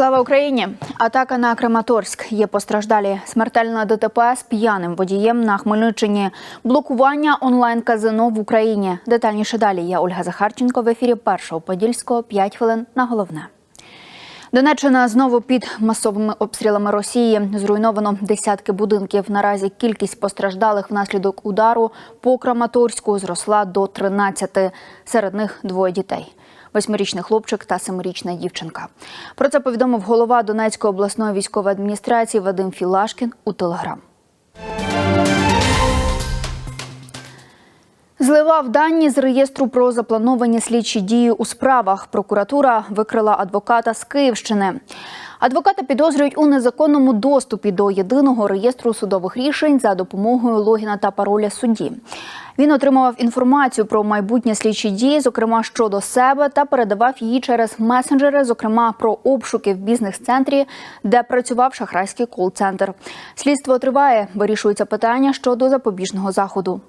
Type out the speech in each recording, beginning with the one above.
Слава Україні! Атака на Краматорськ. Є постраждалі. Смертельна ДТП з п'яним водієм на Хмельниччині. Блокування онлайн-казино в Україні. Детальніше далі. Я Ольга Захарченко в ефірі першого подільського. 5 хвилин на головне. Донеччина знову під масовими обстрілами Росії зруйновано десятки будинків. Наразі кількість постраждалих внаслідок удару по Краматорську зросла до 13. Серед них двоє дітей. Восьмирічний хлопчик та семирічна дівчинка. Про це повідомив голова Донецької обласної військової адміністрації Вадим Філашкін у телеграм. Зливав дані з реєстру про заплановані слідчі дії у справах. Прокуратура викрила адвоката з Київщини. Адвоката підозрюють у незаконному доступі до єдиного реєстру судових рішень за допомогою логіна та пароля судді. Він отримував інформацію про майбутні слідчі дії, зокрема щодо себе, та передавав її через месенджери, зокрема про обшуки в бізнес-центрі, де працював шахрайський кол-центр. Слідство триває. Вирішується питання щодо запобіжного заходу.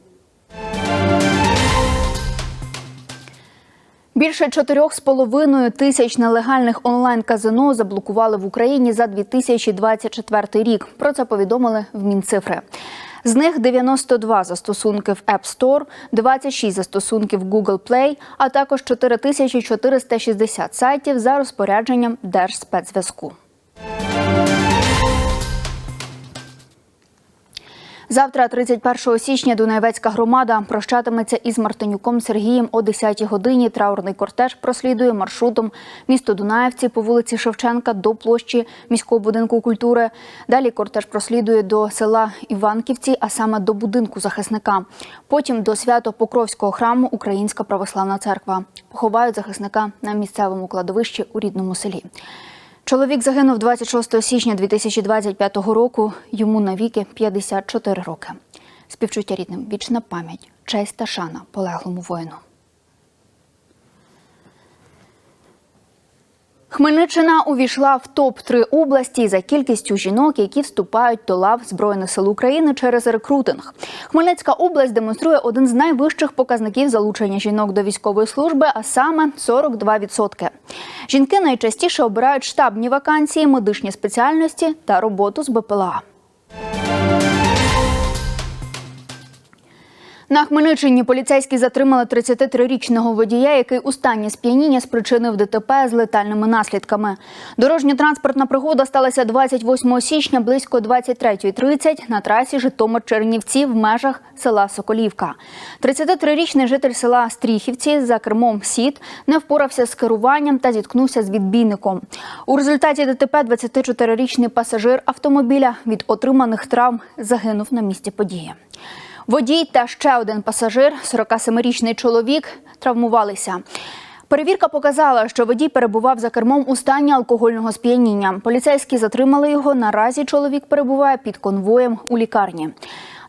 Більше 4,5 тисяч нелегальних онлайн-казино заблокували в Україні за 2024 рік. Про це повідомили в Мінцифри. З них 92 застосунки в App Store, 26 застосунків Google Play, а також 4460 сайтів за розпорядженням Держспецзв'язку. Завтра, 31 січня, Дунаєвецька громада прощатиметься із Мартинюком Сергієм о 10-й годині. Траурний кортеж прослідує маршрутом місто Дунаєвці по вулиці Шевченка до площі міського будинку культури. Далі кортеж прослідує до села Іванківці, а саме до будинку захисника. Потім до Свято-Покровського храму Українська православна церква. Поховають захисника на місцевому кладовищі у рідному селі. Чоловік загинув 26 січня 2025 року. Йому навіки 54 роки. Співчуття рідним, вічна пам'ять, честь та шана полеглому воїну. Хмельниччина увійшла в топ-3 області за кількістю жінок, які вступають до лав Збройних сил України через рекрутинг. Хмельницька область демонструє один з найвищих показників залучення жінок до військової служби, а саме 42%. Жінки найчастіше обирають штабні вакансії, медичні спеціальності та роботу з БПЛА. На Хмельниччині поліцейські затримали 33-річного водія, який у стані сп'яніння спричинив ДТП з летальними наслідками. Дорожньо-транспортна пригода сталася 28 січня близько 23.30 на трасі Житомир-Чернівці в межах села Соколівка. 33-річний житель села Стріхівці за кермом СІД не впорався з керуванням та зіткнувся з відбійником. У результаті ДТП 24-річний пасажир автомобіля від отриманих травм загинув на місці події. Водій та ще один пасажир, 47-річний чоловік, травмувалися. Перевірка показала, що водій перебував за кермом у стані алкогольного сп'яніння. Поліцейські затримали його. Наразі чоловік перебуває під конвоєм у лікарні.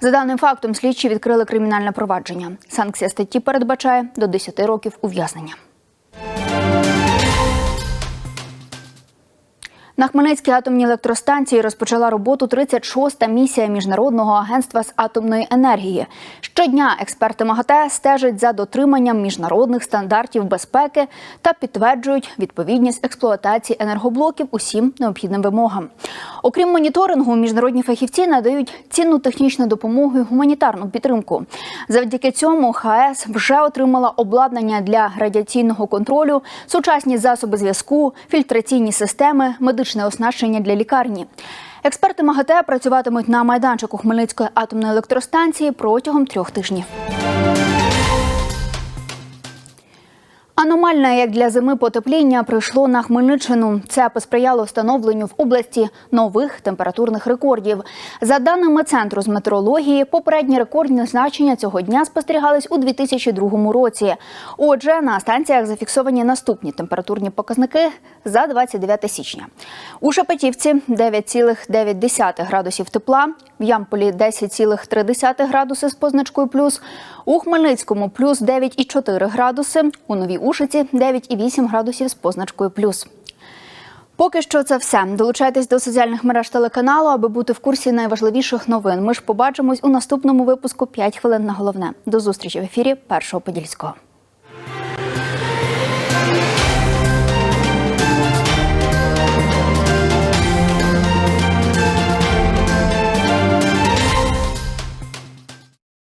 За даним фактом, слідчі відкрили кримінальне провадження. Санкція статті передбачає до 10 років ув'язнення. На Хмельницькій атомній електростанції розпочала роботу 36-та місія Міжнародного агентства з атомної енергії. Щодня експерти МАГАТЕ стежать за дотриманням міжнародних стандартів безпеки та підтверджують відповідність експлуатації енергоблоків усім необхідним вимогам. Окрім моніторингу, міжнародні фахівці надають цінну технічну допомогу і гуманітарну підтримку. Завдяки цьому ХАЕС вже отримала обладнання для радіаційного контролю, сучасні засоби зв'язку, фільтраційні системи, медичне оснащення для лікарні. Експерти МАГАТЕ працюватимуть на майданчику Хмельницької атомної електростанції протягом трьох тижнів. Аномальне, як для зими потепління, прийшло на Хмельниччину. Це посприяло встановленню в області нових температурних рекордів. За даними центру з метеорології, попередні рекордні значення цього дня спостерігались у 2002 році. Отже, на станціях зафіксовані наступні температурні показники за 29 січня. У Шепетівці 9,9 градусів тепла, в Ямполі 10,3 градуси з позначкою плюс, у Хмельницькому плюс 9,4 градуси, у Новій Ушиці 9,8 градусів з позначкою плюс. Поки що це все. Долучайтесь до соціальних мереж телеканалу, аби бути в курсі найважливіших новин. Ми ж побачимось у наступному випуску «5 хвилин на головне. До зустрічі в ефірі Першого Подільського.